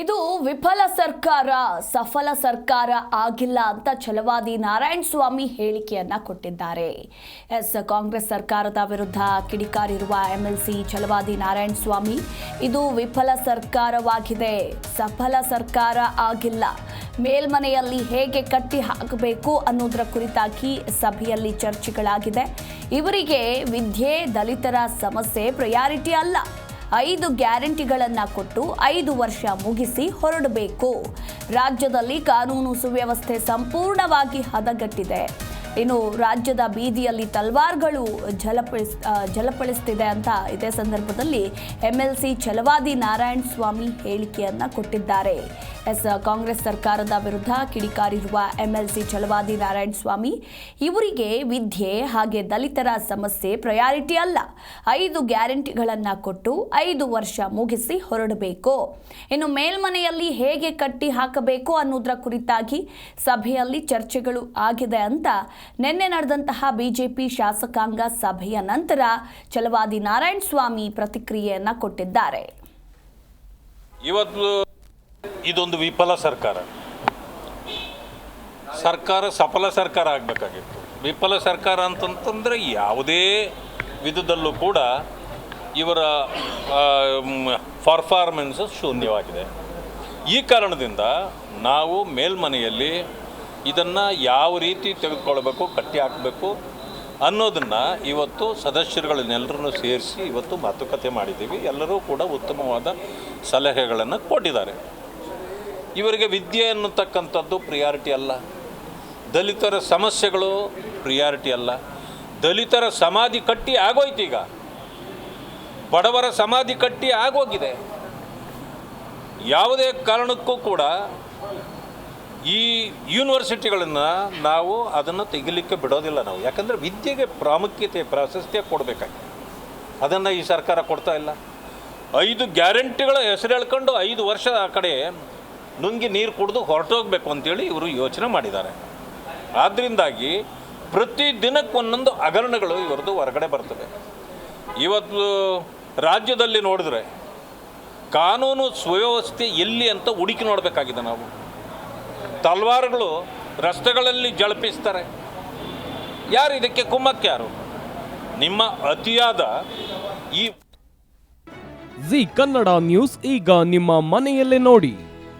ಇದು ವಿಫಲ ಸರ್ಕಾರ, ಸಫಲ ಸರ್ಕಾರ ಆಗಿಲ್ಲ ಅಂತ ಛಲವಾದಿ ನಾರಾಯಣ ಸ್ವಾಮಿ ಹೇಳಿಕೆಯನ್ನ ಕೊಟ್ಟಿದ್ದಾರೆ. ಎಸ್, ಕಾಂಗ್ರೆಸ್ ಸರ್ಕಾರದ ವಿರುದ್ಧ ಕಿಡಿಕಾರಿರುವ ಎಂಎಲ್ಸಿ ಛಲವಾದಿ ನಾರಾಯಣ ಸ್ವಾಮಿ, ಇದು ವಿಫಲ ಸರ್ಕಾರವಾಗಿದೆ. ಸಫಲ ಸರ್ಕಾರ ಆಗಿಲ್ಲ. ಮೇಲ್ಮನೆಯಲ್ಲಿ ಹೇಗೆ ಕಟ್ಟಿ ಹಾಕಬೇಕು ಅನ್ನೋದರ ಕುರಿತಾಗಿ ಸಭೆಯಲ್ಲಿ ಚರ್ಚೆಗಳಾಗಿದೆ. ಇವರಿಗೆ ವಿದ್ಯೆ, ದಲಿತರ ಸಮಸ್ಯೆ ಪ್ರಯಾರಿಟಿ ಅಲ್ಲ. ಐದು ಗ್ಯಾರಂಟಿಗಳನ್ನು ಕೊಟ್ಟು ಐದು ವರ್ಷ ಮುಗಿಸಿ ಹೊರಡಬೇಕು. ರಾಜ್ಯದಲ್ಲಿ ಕಾನೂನು ಸುವ್ಯವಸ್ಥೆ ಸಂಪೂರ್ಣವಾಗಿ ಹದಗಟ್ಟಿದೆ. ಇನ್ನು ರಾಜ್ಯದ ಬೀದಿಯಲ್ಲಿ ತಲ್ವಾರ್ಗಳು ಝಲಪಡಿಸ್ ಜಲಪಳಿಸ್ತಿದೆ ಅಂತ ಇದೇ ಸಂದರ್ಭದಲ್ಲಿ ಎಂಎಲ್ಸಿ ಛಲವಾದಿ ನಾರಾಯಣ ಸ್ವಾಮಿ ಹೇಳಿಕೆಯನ್ನು ಕೊಟ್ಟಿದ್ದಾರೆ. ಎಸ್, ಕಾಂಗ್ರೆಸ್ ಸರ್ಕಾರದ ವಿರುದ್ಧ ಕಿಡಿಕಾರಿರುವ ಎಂಎಲ್ಸಿ ಚಲವಾದಿ ನಾರಾಯಣ ಸ್ವಾಮಿ, ಇವರಿಗೆ ವಿದ್ಯೆ ಹಾಗೆ ದಲಿತರ ಸಮಸ್ಯೆ ಪ್ರಯಾರಿಟಿ ಅಲ್ಲ. ಐದು ಗ್ಯಾರಂಟಿಗಳನ್ನು ಕೊಟ್ಟು ಐದು ವರ್ಷ ಮುಗಿಸಿ ಹೊರಡಬೇಕು. ಇನ್ನು ಮೇಲ್ಮನೆಯಲ್ಲಿ ಹೇಗೆ ಕಟ್ಟಿ ಹಾಕಬೇಕು ಅನ್ನೋದರ ಕುರಿತಾಗಿ ಸಭೆಯಲ್ಲಿ ಚರ್ಚೆಗಳು ಆಗಿದೆ ಅಂತ ನಿನ್ನೆ ನಡೆದಂತಹ ಬಿಜೆಪಿ ಶಾಸಕಾಂಗ ಸಭೆಯ ನಂತರ ಚಲವಾದಿ ನಾರಾಯಣ ಸ್ವಾಮಿ ಪ್ರತಿಕ್ರಿಯೆಯನ್ನು ಕೊಟ್ಟಿದ್ದಾರೆ. ಇವತ್ತು ಇದೊಂದು ವಿಫಲ ಸರ್ಕಾರ. ಸರ್ಕಾರ ಸಫಲ ಸರ್ಕಾರ ಆಗಬೇಕಾಗಿತ್ತು. ವಿಫಲ ಸರ್ಕಾರ ಅಂತಂತಂದರೆ ಯಾವುದೇ ವಿಧದಲ್ಲೂ ಕೂಡ ಇವರ ಪರ್ಫಾರ್ಮೆನ್ಸ್ ಶೂನ್ಯವಾಗಿದೆ. ಈ ಕಾರಣದಿಂದ ನಾವು ಮೇಲ್ಮನೆಯಲ್ಲಿ ಇದನ್ನು ಯಾವ ರೀತಿ ತೆಗೆದುಕೊಳ್ಬೇಕು ಕಟ್ಟಿ ಹಾಕಬೇಕು ಅನ್ನೋದನ್ನು ಇವತ್ತು ಸದಸ್ಯರುಗಳನ್ನೆಲ್ಲರನ್ನು ಸೇರಿಸಿ ಇವತ್ತು ಮಾತುಕತೆ ಮಾಡಿದ್ದೀವಿ. ಎಲ್ಲರೂ ಕೂಡ ಉತ್ತಮವಾದ ಸಲಹೆಗಳನ್ನು ಕೊಟ್ಟಿದ್ದಾರೆ. ಇವರಿಗೆ ವಿದ್ಯೆ ಅನ್ನತಕ್ಕಂಥದ್ದು ಪ್ರಿಯಾರಿಟಿ ಅಲ್ಲ. ದಲಿತರ ಸಮಸ್ಯೆಗಳು ಪ್ರಿಯಾರಿಟಿ ಅಲ್ಲ. ದಲಿತರ ಸಮಾಧಿ ಕಟ್ಟಿ ಆಗೋಯ್ತು ಈಗ. ಬಡವರ ಸಮಾಧಿ ಕಟ್ಟಿ ಆಗೋಗಿದೆ. ಯಾವುದೇ ಕಾರಣಕ್ಕೂ ಕೂಡ ಈ ಯೂನಿವರ್ಸಿಟಿಗಳನ್ನು ನಾವು ಅದನ್ನು ತೆಗಿಲಿಕ್ಕೆ ಬಿಡೋದಿಲ್ಲ ನಾವು. ಯಾಕಂದರೆ ವಿದ್ಯೆಗೆ ಪ್ರಾಮುಖ್ಯತೆ, ಪ್ರಾಶಸ್ತ್ಯ ಕೊಡಬೇಕಾಗಿದೆ. ಅದನ್ನು ಈ ಸರ್ಕಾರ ಕೊಡ್ತಾ ಇಲ್ಲ. ಐದು ಗ್ಯಾರಂಟಿಗಳ ಹೆಸರು ಹೇಳ್ಕೊಂಡು ಐದು ವರ್ಷ ಆ ಕಡೆ ನುಂಗಿ ನೀರು ಕುಡಿದು ಹೊರಟೋಗ್ಬೇಕು ಅಂತೇಳಿ ಇವರು ಯೋಚನೆ ಮಾಡಿದ್ದಾರೆ. ಆದ್ದರಿಂದಾಗಿ ಪ್ರತಿ ದಿನಕ್ಕೆ ಒಂದೊಂದು ಹಗರಣಗಳು ಇವರದ್ದು ಹೊರಗಡೆ ಬರ್ತವೆ ಇವತ್ತು ರಾಜ್ಯದಲ್ಲಿ ನೋಡಿದ್ರೆ ಕಾನೂನು ಸುವ್ಯವಸ್ಥೆ ಎಲ್ಲಿ ಅಂತ ಹುಡುಕಿ ನೋಡಬೇಕಾಗಿದೆ ನಾವು. ತಲ್ವಾರುಗಳು ರಸ್ತೆಗಳಲ್ಲಿ ಜಳಪಿಸ್ತಾರೆ. ಯಾರು ಇದಕ್ಕೆ ಕುಮ್ಮಕ್ಕೆ ಯಾರು? ನಿಮ್ಮ ಅತಿಯಾದ ಈ ಜಿ ಕನ್ನಡ ನ್ಯೂಸ್ ಈಗ ನಿಮ್ಮ ಮನೆಯಲ್ಲೇ ನೋಡಿ.